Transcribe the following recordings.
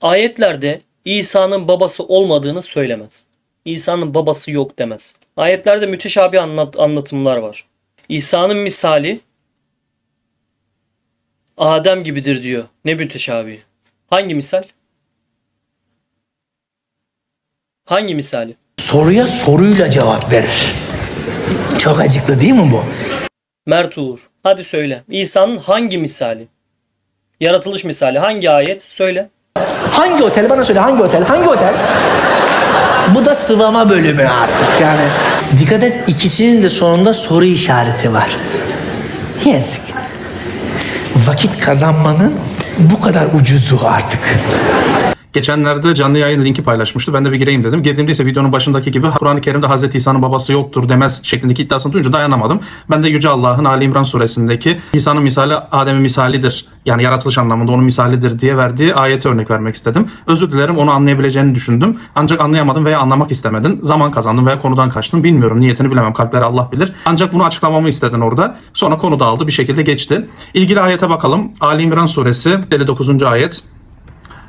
Ayetlerde İsa'nın babası olmadığını söylemez. İsa'nın babası yok demez. Ayetlerde müteşabih anlat, anlatımlar var. İsa'nın misali Adem gibidir diyor. Ne müteşabih? Hangi misal? Hangi misali? Soruya soruyla cevap verir. Çok acıklı değil mi bu? Mert Uğur. Hadi söyle. İsa'nın hangi misali? Yaratılış misali. Hangi ayet? Söyle. Hangi otel? Bana söyle hangi otel? Hangi otel? Bu da sıvama bölümü artık yani. Dikkat et ikisinin de sonunda soru işareti var. Yazık. Vakit kazanmanın bu kadar ucuzu artık. Geçenlerde canlı yayın linki paylaşmıştı. Ben de bir gireyim dedim. Girdiğimde ise videonun başındaki gibi Kur'an-ı Kerim'de Hz. İsa'nın babası yoktur demez şeklindeki iddiasını duyunca dayanamadım. Ben de Yüce Allah'ın Ali İmran suresindeki İsa'nın misali Adem'in misalidir. Yani yaratılış anlamında onun misalidir diye verdiği ayete örnek vermek istedim. Özür dilerim onu anlayabileceğini düşündüm. Ancak anlayamadım veya anlamak istemedin. Zaman kazandım veya konudan kaçtın. Bilmiyorum niyetini bilemem. Kalpleri Allah bilir. Ancak bunu açıklamamı istedin orada. Sonra konu dağıldı bir şekilde geçti. İlgili ayete bakalım. Ali İmran suresi 59. ayet.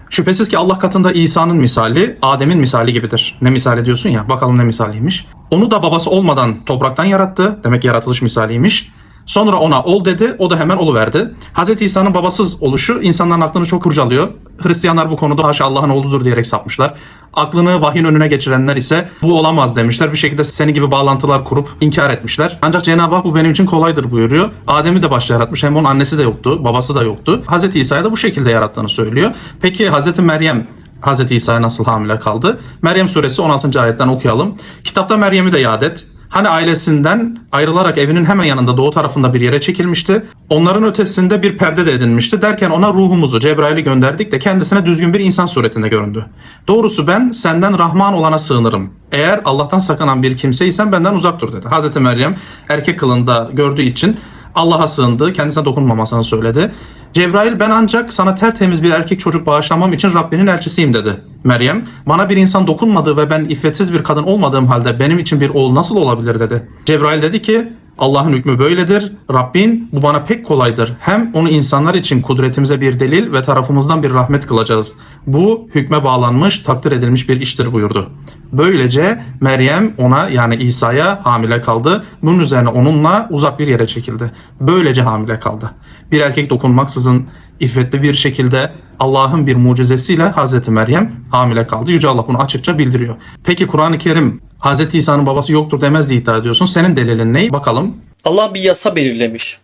Şüphesiz ki Allah katında İsa'nın misali Adem'in misali gibidir. Ne misali diyorsun ya bakalım ne misaliymiş. Onu da babası olmadan topraktan yarattı. Demek yaratılış misaliymiş. Sonra ona ol dedi, o da hemen oluverdi. Hz. İsa'nın babasız oluşu insanların aklını çok kurcalıyor. Hristiyanlar bu konuda haşa Allah'ın oğludur diyerek sapmışlar. Aklını vahyin önüne geçirenler ise bu olamaz demişler. Bir şekilde seni gibi bağlantılar kurup inkar etmişler. Ancak Cenab-ı Hak bu benim için kolaydır buyuruyor. Adem'i de başta yaratmış. Hem onun annesi de yoktu, babası da yoktu. Hz. İsa'yı da bu şekilde yarattığını söylüyor. Peki Hz. Meryem Hz. İsa'ya nasıl hamile kaldı? Meryem suresi 16. ayetten okuyalım. Kitapta Meryem'i de yad et. Hani ailesinden ayrılarak evinin hemen yanında doğu tarafında bir yere çekilmişti. Onların ötesinde bir perde de edinmişti. Derken ona ruhumuzu Cebrail'i gönderdik de kendisine düzgün bir insan suretinde göründü. Doğrusu ben senden Rahman olana sığınırım. Eğer Allah'tan sakınan bir kimseysen benden uzak dur dedi. Hazreti Meryem erkek kılında gördüğü için Allah'a sığındı, kendisine dokunmamasını söyledi. Cebrail ben ancak sana tertemiz bir erkek çocuk bağışlamam için Rabbinin elçisiyim dedi. Meryem bana bir insan dokunmadığı ve ben iffetsiz bir kadın olmadığım halde benim için bir oğul nasıl olabilir dedi. Cebrail dedi ki Allah'ın hükmü böyledir. Rabbin bu bana pek kolaydır. Hem onu insanlar için kudretimize bir delil ve tarafımızdan bir rahmet kılacağız. Bu hükme bağlanmış, takdir edilmiş bir iştir buyurdu. Böylece Meryem ona yani İsa'ya hamile kaldı. Bunun üzerine onunla uzak bir yere çekildi. Böylece hamile kaldı. Bir erkek dokunmaksızın iffetli bir şekilde Allah'ın bir mucizesiyle Hazreti Meryem hamile kaldı. Yüce Allah bunu açıkça bildiriyor. Peki Kur'an-ı Kerim Hz. İsa'nız babası yoktur demez diye iddia ediyorsun. Senin delilin ne? Bakalım. Allah bir yasa belirlemiş.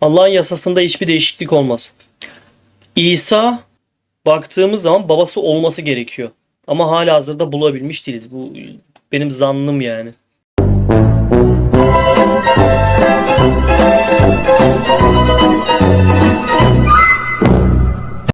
Allah'ın yasasında hiçbir değişiklik olmaz. İsa baktığımız zaman babası olması gerekiyor. Ama hala hazırda bulabilmiş değiliz. Bu benim zannım yani.